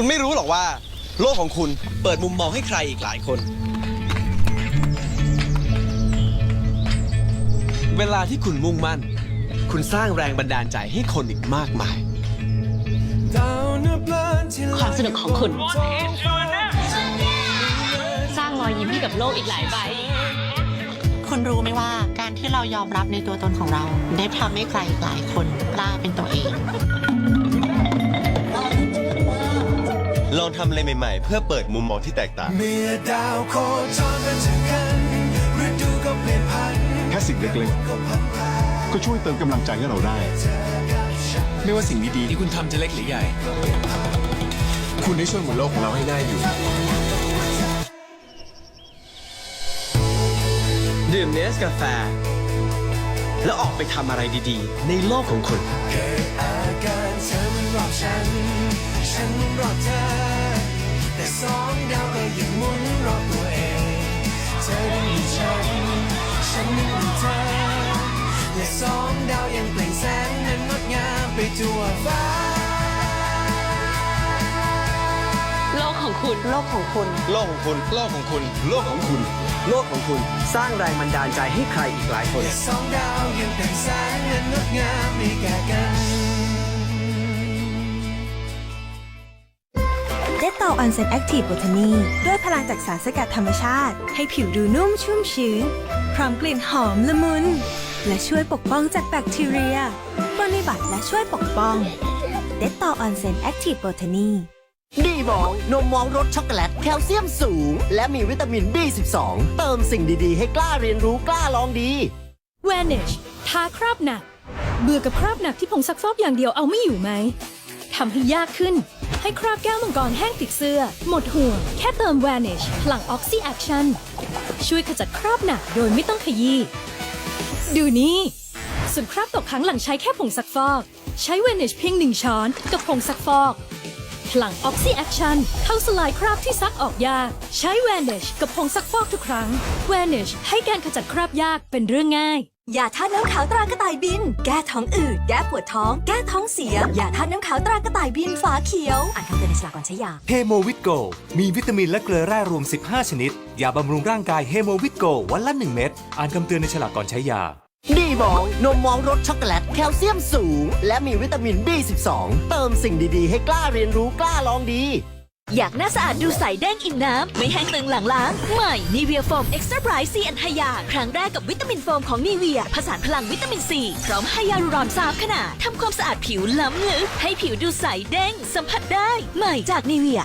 คุณไม่รู้หรอกว่า โลกของคุณเปิดมุมมองให้ใครอีกหลายคน เวลาที่คุณมุ่งมั่น คุณสร้างแรงบันดาลใจให้คนอีกมากมาย ความสนุกของคุณ สร้างรอยยิ้มให้กับโลกอีกหลายใบ คุณรู้ไหมว่าการที่เรายอมรับในตัวตนของเรา ได้ทำให้ใครหลายคนกล้าเป็นตัวเอง องทำอะไรใหม่ๆ เพื่อเปิดมุมมองที่แตกต่าง เมื่อดาวโคจรมาเจอกันฤดูก็เปลี่ยนพันแค่สิ่งเล็กก็พันแปรๆก็ช่วยเติมกำลังใจให้เราได้ไม่ว่าสิ่งดีๆที่คุณทำจะเล็กหรือใหญ่ คุณได้ช่วยหมุนโลกของเราให้น่าอยู่ ดื่มเนสกาแฟ แล้วออกไปทำอะไรดีๆ ในโลกของคุณเกิด ธอยังมีฉัน ฉันยังมีเธอ และสองดาวยังเปล่งแสงนั้นงดงามไปทั่วฟ้า โลกของคุณ โลกของคุณ โลกของคุณ โลกของคุณ โลกของคุณ โลกของคุณ สร้างแรงบันดาลใจให้ใครอีกหลายคน และสองดาวยังเปล่งแสงนั้นงดงามไม่แก่กัน เดตตอออนเซนแอคทีฟโบทานีด้วยพลังจากสารสกัดธรรมชาติ ให้ผิวดูนุ่มชุ่มชื้น พร้อมกลิ่นหอมละมุน และช่วยปกป้องจากแบคทีเรียปฏิบัติและช่วยปกป้องเดตตอออนเซนแอคทีฟโบทานีดีมองนมมองรสช็อกโกแลตแคลเซียมสูง และมีวิตามิน B12 เติมสิ่งดีๆ ให้กล้าเรียนรู้กล้าลองดี Vanish ทาคราบหนัก เบื่อกับคราบหนักที่ผงซักฟอกอย่างเดียวเอาไม่อยู่ไหม ทำให้ยากขึ้น ให้คราบแก้วมังกรแห้งติดเสื้อ หมดห่วง แค่เติม Vanish พลัง Oxy Action ช่วยขจัดคราบหนักโดยไม่ต้องขยี้ ดูนี่ ส่วนคราบตกค้างหลังใช้แค่ผงซักฟอก ใช้ Vanish เพียงหนึ่งช้อนกับผงซักฟอกพลัง Oxy Action เข้าสลายคราบที่ซักออกยาก ใช้ Vanish กับผงซักฟอกทุกครั้ง Vanish ให้การขจัดคราบยากเป็นเรื่องง่าย ยาทาตุน้ำขาวตรากระต่ายบิน แก้ท้องอืด แก้ปวดท้อง แก้ท้องเสีย ยาทาตุน้ำขาวตรากระต่ายบินฝาเขียว อ่านคำเตือนในฉลากก่อนใช้ยา เฮโมวิตโก มีวิตามินและเกลือแร่รวม 15 ชนิด ยาบำรุงร่างกายเฮโมวิตโกวันละ 1 เม็ด อ่านคำเตือนในฉลากก่อนใช้ยา ดีมองนมมองรสช็อกโกแลตแคลเซียมสูง และมีวิตามิน B12 เติมสิ่งดี ๆ ให้กล้าเรียนรู้กล้าลองดี อยากหน้าสะอาดดูใสแดงอิ่มน้ำ ไม่แห้งตึงหลังล้าง ใหม่ นีเวียโฟมเอ็กซ์ตร้าไบรท์ซีแอนไฮยา ครั้งแรกกับวิตามินโฟมของนีเวีย ผสานพลังวิตามินซี พร้อมไฮยาลูรอน3ขนาดทำความสะอาดผิวล้ำลึก ให้ผิวดูใสเด้งสัมผัสได้ ใหม่จากนีเวีย